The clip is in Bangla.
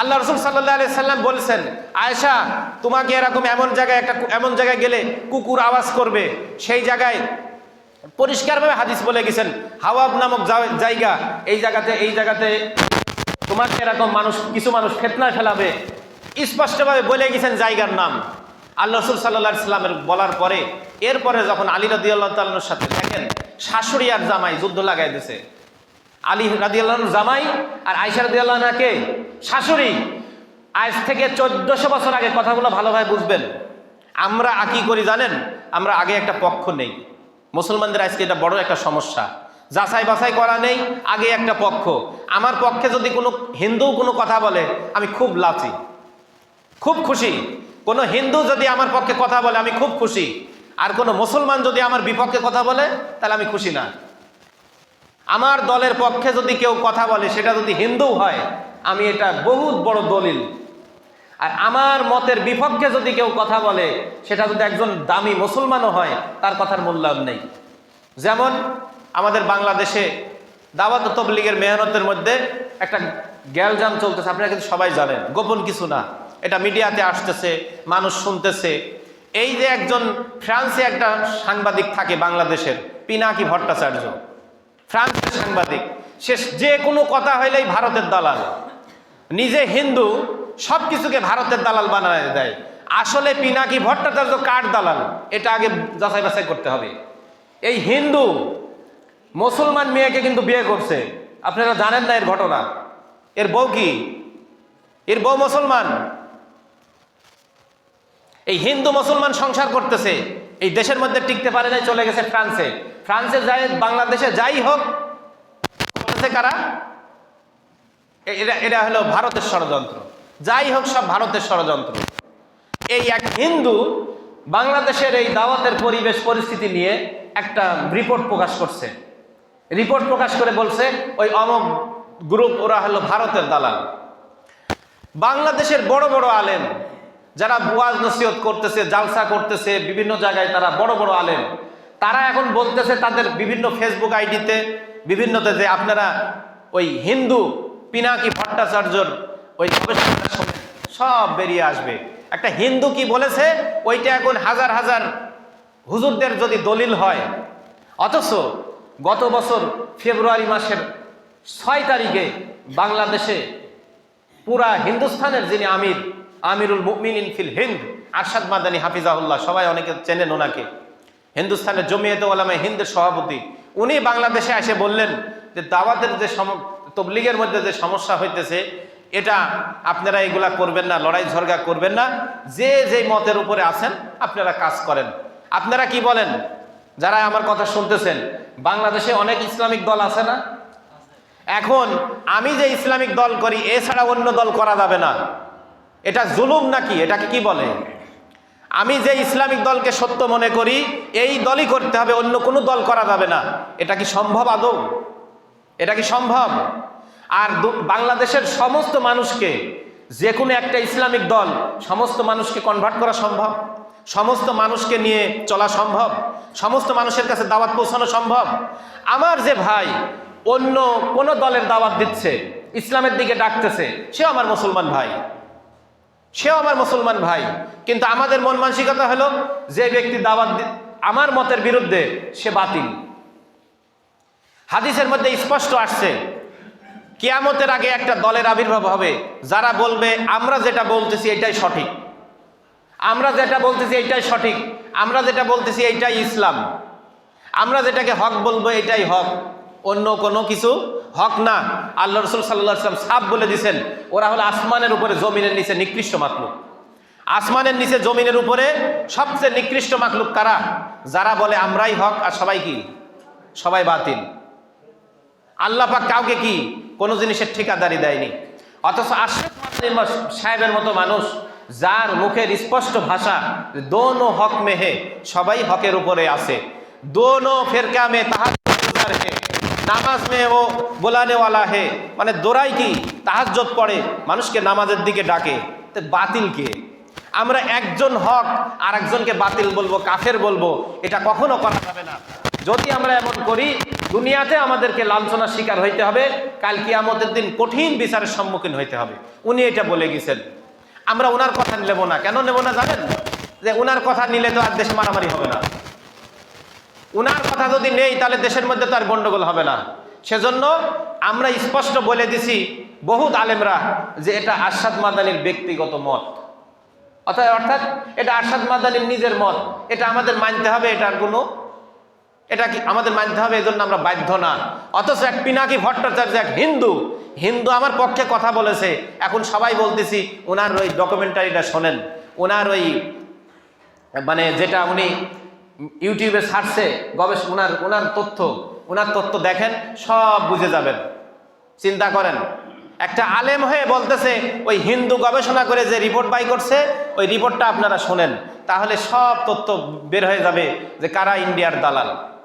আল্লাহ রসুল সাল্লাহ আলি সাল্লাম বলছেন, আয়েশা, তোমাকে এরকম এমন জায়গায় একটা এমন জায়গায় গেলে কুকুর আওয়াজ করবে। সেই জায়গায় পরিষ্কারভাবে হাদিস বলে গেছেন, হাওয়াব নামক জায়গা, এই জায়গাতে এই জায়গাতে তোমাকে এরকম মানুষ, কিছু মানুষ ফেতনায় ফেলাবে। স্পষ্টভাবে বলে গেছেন জায়গার নাম। আল্লাহ রসুল সাল্লাহ সাল্লামের বলার পরে, এরপরে যখন আলী রাদি আল্লাহ তাল্লার সাথে দেখেন, শাশুড়ি আর জামাই যুদ্ধ লাগাই দিছে। আলী রাদি আল্লাহ জামাই আর আয়সা রাদি আল্লাহকে শাশুড়ি, আজ থেকে চোদ্দশো বছর আগে কথাগুলো ভালোভাবে বুঝবেন। আমরা কি করি জানেন? আমরা আগে একটা পক্ষ নেই। মুসলমানদের আজকে এটা বড় একটা সমস্যা। যাচাই বাছাই করা নেই, আগে একটা পক্ষ। আমার পক্ষে যদি কোনো হিন্দু কোনো কথা বলে, আমি খুব লাচি। খুব খুশি। কোনো হিন্দু যদি আমার পক্ষে কথা বলে, আমি খুব খুশি। আর কোনো মুসলমান যদি আমার বিপক্ষে কথা বলে, তাহলে আমি খুশি না। আমার দলের পক্ষে যদি কেউ কথা বলে, সেটা যদি হিন্দু হয় আমি এটা বহুত বড় দলিল। আর আমার মতের বিপক্ষে যদি কেউ কথা বলে, সেটা যদি একজন দামি মুসলমানও হয়, তার কথার মূল্যায়ন নেই। যেমন আমাদের বাংলাদেশে দাওয়াত তবলিগের মেহনতের মধ্যে একটা গ্যালজাম চলতেছে, আপনারা কিন্তু সবাই জানেন, গোপন কিছু না। এটা মিডিয়াতে আসতেছে, মানুষ শুনতেছে। এই যে একজন ফ্রান্সে একটা সাংবাদিক থাকে বাংলাদেশের, পিনাকি ভট্টাচার্য। ফ্রান্সের সাংবাদিক। সে যে কোনো কথা হইলেই ভারতের দালাল। নিজে হিন্দু সব কিছুকে ভারতের দালাল বানায় দেয়। আসলে পিনাকি ভট্টাচার্য কার দালাল? এটা আগে যাচাই বাছাই করতে হবে। এই হিন্দু মুসলমান মেয়েকে কিন্তু বিয়ে করছে। আপনারা জানেন না এর ঘটনা। এর বউ কি? এর বউ মুসলমান। এই হিন্দু মুসলমান সংসার করতেছে। এই দেশের মধ্যে টিকতে পারে নাই, চলে গেছে ফ্রান্সে। ফ্রান্সে যাই, বাংলাদেশে যাই হোক কারা? এ- এরা এরা হলো ভারতের ষড়যন্ত্র। যাই হোক, সব ভারতের ষড়যন্ত্র। এই এক হিন্দু বাংলাদেশের এই দাওয়াতের পরিবেশ, পরিস্থিতি নিয়ে একটা রিপোর্ট প্রকাশ করছে। রিপোর্ট প্রকাশ করে বলছে, ওই অমক গ্রুপ ওরা হলো ভারতের দালাল। বাংলাদেশের বড় বড় আলেম, যারা বুয়াজ নসিহত করতেছে, জালসা করতেছে, বিভিন্ন জায়গায় তারা বড় বড় আলেম, তারা এখন বলতেছে তাদের বিভিন্ন ফেসবুক আইডিতে, বিভিন্নতে যে আপনারা ওই হিন্দু পিনাকি ভট্টাচার্যর ওই গবেষণাটা শোনেন, সব বেরিয়ে আসবে। একটা হিন্দু কি বলেছে ওইটা এখন হাজার হাজার হুজুরদের যদি দলিল হয়। অথচ গত বছর ফেব্রুয়ারি মাসের ছয় তারিখে বাংলাদেশে পুরা হিন্দুস্তানের যিনি আমির আমিরুল মুমিনিন ফিল হিন্দ আরশাদ মাদানী হাফিজাহুল্লাহ সবাই অনেকে চেনেন ওনাকে হিন্দুস্থানের জমিয়ত ওলামে হিন্দের সভাপতি উনি বাংলাদেশে এসে বললেন যে দাওয়াতের যে সম তবলিগের মধ্যে যে সমস্যা হইতেছে, এটা আপনারা এগুলা করবেন না, লড়াই ঝরগা করবেন না। যে যে মতের উপরে আছেন, আপনারা কাজ করেন। আপনারা কি বলেন? যারা আমার কথা শুনতেছেন, বাংলাদেশে অনেক ইসলামিক দল আছে না? এখন আমি যে ইসলামিক দল করি, এছাড়া অন্য দল করা যাবে না। এটা জুলুম নাকি? এটাকে কি বলে? আমি যে ইসলামিক দলকে সত্য মনে করি, এই দলই করতে হবে, অন্য কোনো দল করা যাবে না। এটা কি সম্ভব আদৌ? এটা কি সম্ভব? আর বাংলাদেশের সমস্ত মানুষকে যে কোনো একটা ইসলামিক দল, সমস্ত মানুষকে কনভার্ট করা সম্ভব? সমস্ত মানুষকে নিয়ে চলা সম্ভব? সমস্ত মানুষের কাছে দাওয়াত পৌঁছানো সম্ভব? আমার যে ভাই অন্য কোন দলের দাওয়াত দিচ্ছে, ইসলামের দিকে ডাকতেছে সে আমার মুসলমান ভাই। সেও আমার মুসলমান ভাই। কিন্তু আমাদের মন মানসিকতা হলো, যে ব্যক্তি দাওয়াত আমার মতের বিরুদ্ধে সে বাতিল। হাদিসের মধ্যে স্পষ্ট আসছে, কিয়ামতের আগে একটা দলের আবির্ভাব হবে। যারা বলবে, আমরা যেটা বলতেছি এটাই সঠিক। আমরা যেটা বলতেছি এটাই সঠিক। আমরা যেটা বলতেছি এটাই ইসলাম। আমরা যেটাকে হক বলব এটাই হক। অন্য কোনো কিছু হক না। আল্লাহ রসুল সাল্লাম সাপ বলে দিছেন ওরা হলো আসমানের উপরে, জমিনের নিচে নিকৃষ্ট মাকলুক। আসমানের নিচে, জমিনের উপরে সবচেয়ে নিকৃষ্ট মাকলুক কারা? যারা বলে, আমরাই হক আর সবাই কি? সবাই বাতিল। আল্লাহ পাক কাউকে কি কোনো জিনিসের ঠিকাদারি দেয়নি। অথচ আশরাফ সাহেবের মতো মানুষ, যার মুখের স্পষ্ট ভাষা, দোনো হক মেহে, সবাই হকের উপরে আছে। দোনো ফেরকা মে তাহাজ হে, নামাজ মে ও বোলানে ওয়ালা হে। মানে দোরাই কি? তাহাজ্জত পড়ে, মানুষকে নামাজের দিকে ডাকে। তো বাতিল কে? আমরা একজন হক আর একজনকে বাতিল বলব, কাফের বলব, এটা কখনো করা যাবে না। যদি আমরা এমন করি, দুনিয়াতে আমাদেরকে লাঞ্ছনার শিকার হইতে হবে, কাল কিয়ামতের দিন কঠিন বিচারের সম্মুখীন হইতে হবে। উনি এটা বলে গেছেন। আমরা ওনার কথা নেব না। কেন নেব না জানেন? যে ওনার কথা নিলে তো আর দেশে মারামারি হবে না। উনার কথা যদি নেই, তাহলে দেশের মধ্যে তো আর গন্ডগোল হবে না। সেজন্য আমরা স্পষ্ট বলে দিছি বহুত আলেমরা যে এটা আশাদ মাদানির ব্যক্তিগত মত। অর্থাৎ অর্থাৎ এটা আশাদ মাদানির নিজের মত। এটা আমাদের মানতে হবে, এটার কোনো এটা কি আমাদের মানতে হবে? এজন্য আমরা বাধ্য না। অথচ এক পিনাকি ভট্টাচার্য এক হিন্দু। হিন্দু আমার পক্ষে কথা বলেছে। এখন সবাই বলতেছি, ওনার ওই ডকুমেন্টারিটা শোনেন। ওনার ওই মানে যেটা উনি ইউটিউবে ছাড়ছে গবেষ, ওনার ওনার তথ্য ওনার তথ্য দেখেন, সব বুঝে যাবেন। চিন্তা করেন। একটা আলেম হয়ে বলতেছে, ওই হিন্দু গবেষণা করে যে রিপোর্ট বাই করছে, ওই রিপোর্টটা আপনারা শোনেন। তাহলে সব তথ্য বের হয়ে যাবে যে কারা ইন্ডিয়ার দালাল।